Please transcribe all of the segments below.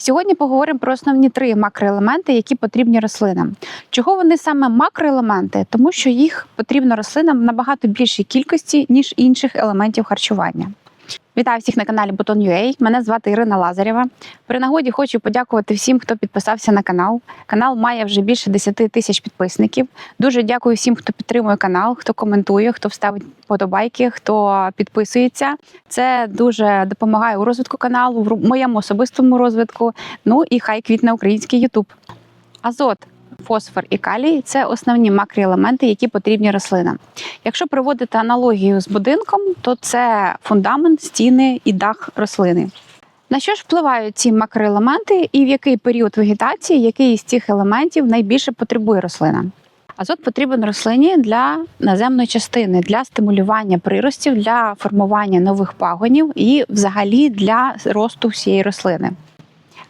Сьогодні поговоримо про основні три макроелементи, які потрібні рослинам. Чого вони саме макроелементи? Тому що їх потрібно рослинам набагато більшій кількості, ніж інших елементів харчування. Вітаю всіх на каналі Button.ua. Мене звати Ірина Лазарєва. При нагоді хочу подякувати всім, хто підписався на канал. Канал має вже більше 10 тисяч підписників. Дуже дякую всім, хто підтримує канал, хто коментує, хто вставить подобайки, хто підписується. Це дуже допомагає у розвитку каналу, в моєму особистому розвитку. Ну і хай квітне український Ютуб. Азот. Фосфор і калій це основні макроелементи, які потрібні рослинам. Якщо проводити аналогію з будинком, то це фундамент, стіни і дах рослини. На що ж впливають ці макроелементи і в який період вегетації який із цих елементів найбільше потребує рослина? Азот потрібен рослині для наземної частини, для стимулювання приростів, для формування нових пагонів і взагалі для росту всієї рослини.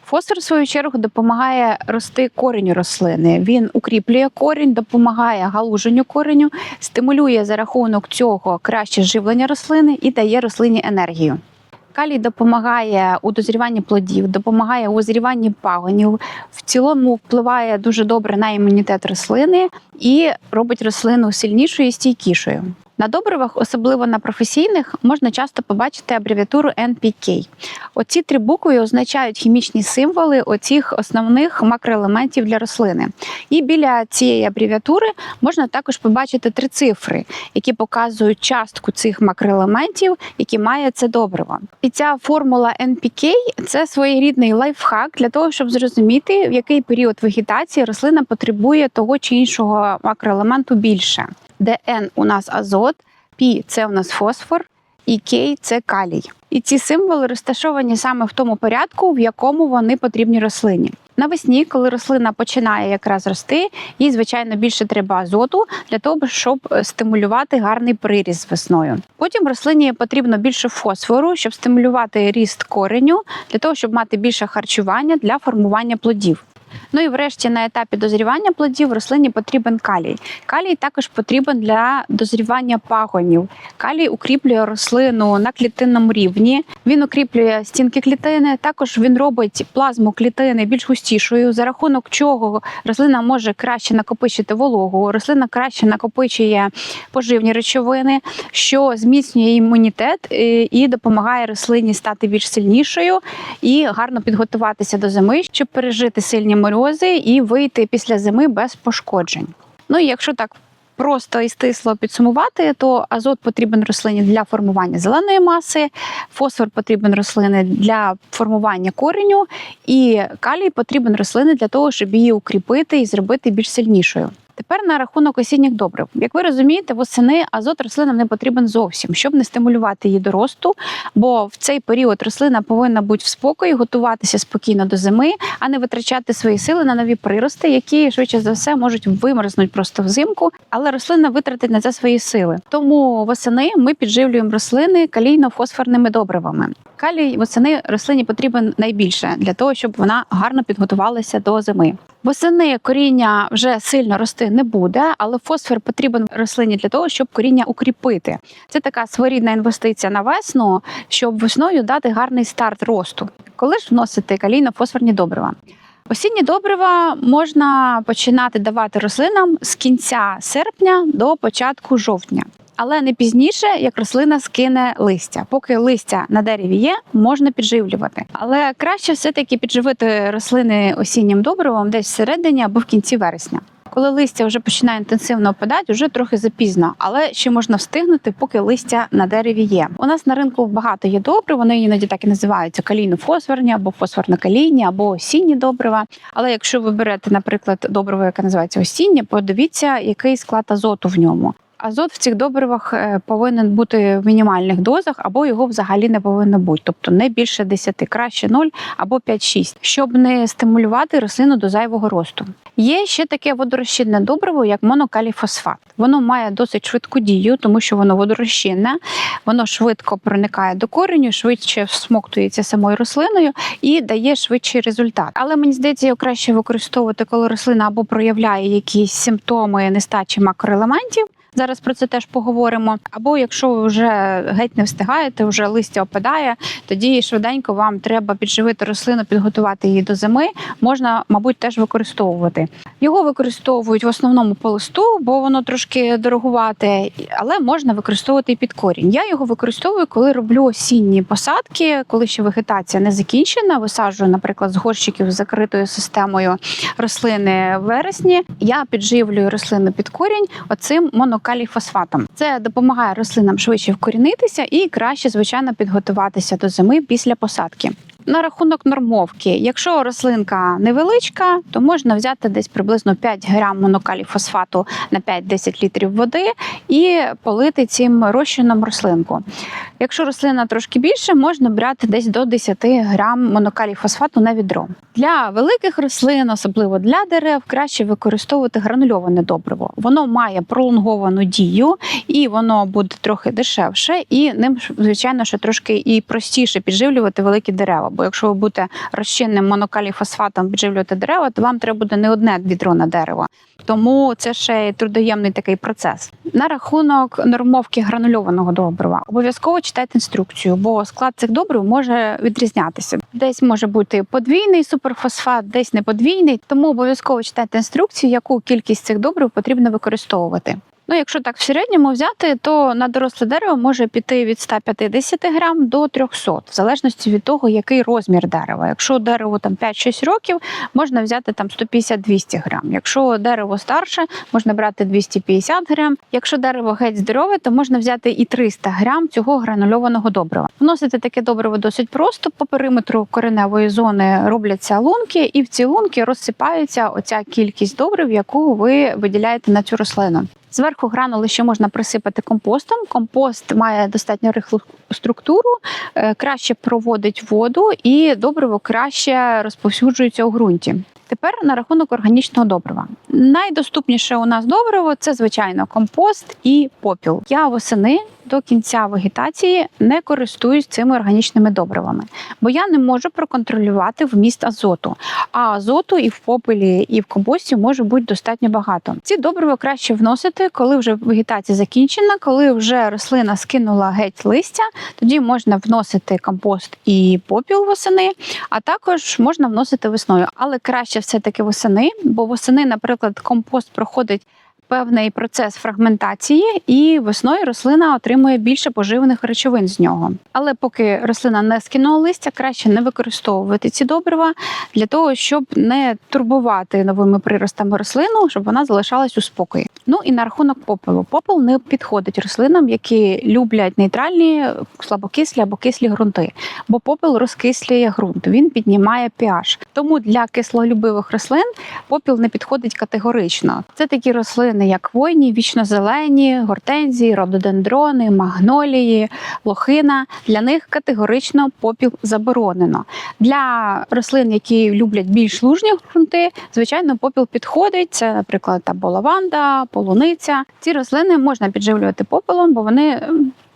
Фосфор, в свою чергу, допомагає рости кореню рослини. Він укріплює корінь, допомагає галуженню кореню, стимулює за рахунок цього краще живлення рослини і дає рослині енергію. Калій допомагає у дозріванні плодів, допомагає у озріванні пагонів. В цілому впливає дуже добре на імунітет рослини і робить рослину сильнішою і стійкішою. На добривах, особливо на професійних, можна часто побачити абревіатуру NPK. Оці три букви означають хімічні символи оцих основних макроелементів для рослини. І біля цієї абревіатури можна також побачити три цифри, які показують частку цих макроелементів, які має це добриво. І ця формула NPK – це своєрідний лайфхак для того, щоб зрозуміти, в який період вегетації рослина потребує того чи іншого макроелементу більше N у нас азот, P це у нас фосфор, і K це калій. І ці символи розташовані саме в тому порядку, в якому вони потрібні рослині. Навесні, коли рослина починає якраз рости, їй звичайно більше треба азоту для того, щоб стимулювати гарний приріст весною. Потім рослині потрібно більше фосфору, щоб стимулювати ріст кореню, для того, щоб мати більше харчування для формування плодів. Ну і врешті на етапі дозрівання плодів рослині потрібен калій. Калій також потрібен для дозрівання пагонів. Калій укріплює рослину на клітинному рівні. Він укріплює стінки клітини. Також він робить плазму клітини більш густішою, за рахунок чого рослина може краще накопичити вологу, рослина краще накопичує поживні речовини, що зміцнює імунітет і допомагає рослині стати більш сильнішою і гарно підготуватися до зими, щоб пережити сильні морози і вийти після зими без пошкоджень. Ну і якщо так просто і стисло підсумувати, то азот потрібен рослині для формування зеленої маси, фосфор потрібен рослини для формування кореню, і калій потрібен рослини для того, щоб її укріпити і зробити більш сильнішою. Тепер на рахунок осінніх добрив. Як ви розумієте, восени азот рослинам не потрібен зовсім, щоб не стимулювати її до росту, бо в цей період рослина повинна бути в спокої, готуватися спокійно до зими, а не витрачати свої сили на нові прирости, які швидше за все можуть вимерзнути просто взимку. Але рослина витратить на це свої сили. Тому восени ми підживлюємо рослини калійно-фосфорними добривами. Калій восени рослині потрібен найбільше для того, щоб вона гарно підготувалася до зими. Восени коріння вже сильно рости не буде, але фосфор потрібен рослині для того, щоб коріння укріпити. Це така своєрідна інвестиція на весну, щоб весною дати гарний старт росту. Коли ж вносити калійно-фосфорні добрива? Осінні добрива можна починати давати рослинам з кінця серпня до початку жовтня. Але не пізніше, як рослина скине листя. Поки листя на дереві є, можна підживлювати. Але краще все-таки підживити рослини осіннім добривом десь всередині або в кінці вересня. Коли листя вже починає інтенсивно опадати, вже трохи запізно, але ще можна встигнути, поки листя на дереві є. У нас на ринку багато є добрив, вони іноді так і називаються калійно-фосфорні або фосфорно-калійні, або осінні добрива. Але якщо ви берете, наприклад, добриво, яке називається осіннє, подивіться, який склад азоту в ньому. Азот в цих добривах е, повинен бути в мінімальних дозах, або його взагалі не повинно бути, тобто не більше 10, краще 0 або 5-6, щоб не стимулювати рослину до зайвого росту. Є ще таке водорозчинне добриво, як монокаліфосфат. Воно має досить швидку дію, тому що воно водорозчинне, воно швидко проникає до кореню, швидше всмоктується самою рослиною і дає швидший результат. Але мені здається, його краще використовувати, коли рослина або проявляє якісь симптоми нестачі макроелементів. Зараз про це теж поговоримо. Або якщо ви вже геть не встигаєте, вже листя опадає, тоді швиденько вам треба підживити рослину, підготувати її до зими. Можна, мабуть, теж використовувати. Його використовують в основному по листу, бо воно трошки дорогувате, але можна використовувати і під корінь. Я його використовую, коли роблю осінні посадки, коли ще вегетація не закінчена. Висаджую, наприклад, з горщиків з закритою системою рослини в вересні. Я підживлюю рослини під корінь оцим монокаліфосфатом. Це допомагає рослинам швидше вкорінитися і краще, звичайно, підготуватися до зими після посадки. На рахунок нормовки, якщо рослинка невеличка, то можна взяти десь приблизно 5 грам монокаліфосфату на 5-10 літрів води і полити цим розчином рослинку. Якщо рослина трошки більше, можна брати десь до 10 грам монокаліфосфату на відро. Для великих рослин, особливо для дерев, краще використовувати гранульоване добриво. Воно має пролонговану дію і воно буде трохи дешевше, і ним звичайно що трошки і простіше підживлювати великі дерева. Бо якщо ви будете розчинним монокаліфосфатом підживлювати дерева, то вам треба буде не одне відро на дерево. Тому це ще й трудоємний такий процес. На рахунок нормовки гранульованого добрива обов'язково читайте інструкцію, бо склад цих добрив може відрізнятися. Десь може бути подвійний суперфосфат, десь не подвійний. Тому обов'язково читайте інструкцію, яку кількість цих добрив потрібно використовувати. Ну, якщо так в середньому взяти, то на доросле дерево може піти від 150 грам до 300, в залежності від того, який розмір дерева. Якщо дереву там 5-6 років, можна взяти там 150-200 грам. Якщо дерево старше, можна брати 250 грам. Якщо дерево геть здорове, то можна взяти і 300 грам цього гранульованого добрива. Вносити таке добриво досить просто. По периметру кореневої зони робляться лунки, і в ці лунки розсипається оця кількість добрив, яку ви виділяєте на цю рослину. Зверху гранули ще можна присипати компостом. Компост має достатньо рихлу структуру, е, краще проводить воду і добриво краще розповсюджується у ґрунті. Тепер на рахунок органічного добрива. Найдоступніше у нас добриво це звичайно компост і попіл. Я восени до кінця вегетації не користуюсь цими органічними добривами, бо я не можу проконтролювати вміст азоту. А азоту і в попелі, і в компості може бути достатньо багато. Ці добрива краще вносити, коли вже вегетація закінчена, коли вже рослина скинула геть листя. Тоді можна вносити компост і попіл восени, а також можна вносити весною. Але краще все-таки восени, бо восени, наприклад, компост проходить. Певний процес фрагментації, і весною рослина отримує більше поживних речовин з нього. Але поки рослина не скинула листя, краще не використовувати ці добрива для того, щоб не турбувати новими приростами рослину, щоб вона залишалась у спокої. Ну і на рахунок попелу. Попел не підходить рослинам, які люблять нейтральні, слабокислі або кислі ґрунти, бо попел розкислює ґрунт, він піднімає pH. Тому для кислолюбивих рослин попіл не підходить категорично. Це такі рослини, як хвойні, вічнозелені, гортензії, рододендрони, магнолії, лохина. Для них категорично попіл заборонено. Для рослин, які люблять більш лужні ґрунти, звичайно, попіл підходить. Це, наприклад, або лаванда, полуниця. Ці рослини можна підживлювати попелом, бо вони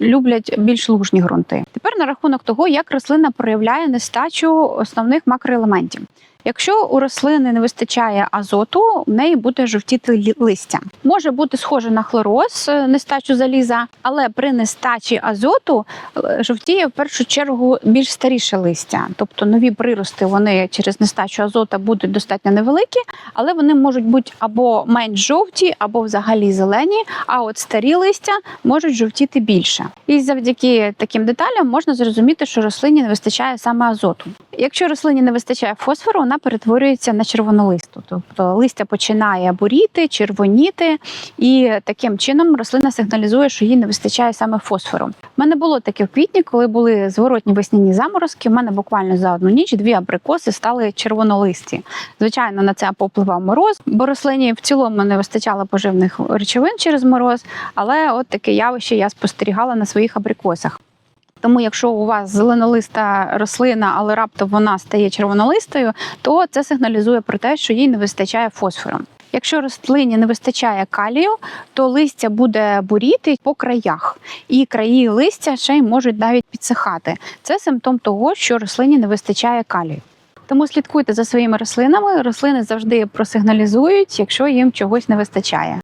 люблять більш лужні ґрунти. Тепер на рахунок того, як рослина проявляє нестачу основних макроелементів. Якщо у рослини не вистачає азоту, в неї буде жовтіти листя. Може бути схоже на хлороз, е, нестачу заліза, але при нестачі азоту е, жовтіє в першу чергу більш старіше листя. Тобто нові прирости вони через нестачу азота будуть достатньо невеликі, але вони можуть бути або менш жовті, або взагалі зелені. А от старі листя можуть жовтіти більше. І завдяки таким деталям можна зрозуміти, що рослині не вистачає саме азоту. Якщо рослині не вистачає фосфору, вона перетворюється на червонолисту, тобто листя починає буріти, червоніти, і таким чином рослина сигналізує, що їй не вистачає саме фосфору. У мене було таке в квітні, коли були зворотні весняні заморозки. У мене буквально за одну ніч дві абрикоси стали червонолисті. Звичайно, на це попливав мороз, бо рослині в цілому не вистачало поживних речовин через мороз. Але от таке явище я спостерігала на своїх абрикосах. Тому, якщо у вас зеленолиста рослина, але раптом вона стає червонолистою, то це сигналізує про те, що їй не вистачає фосфору. Якщо рослині не вистачає калію, то листя буде буріти по краях, і краї листя ще й можуть навіть підсихати. Це симптом того, що рослині не вистачає калію. Тому слідкуйте за своїми рослинами. Рослини завжди просигналізують, якщо їм чогось не вистачає.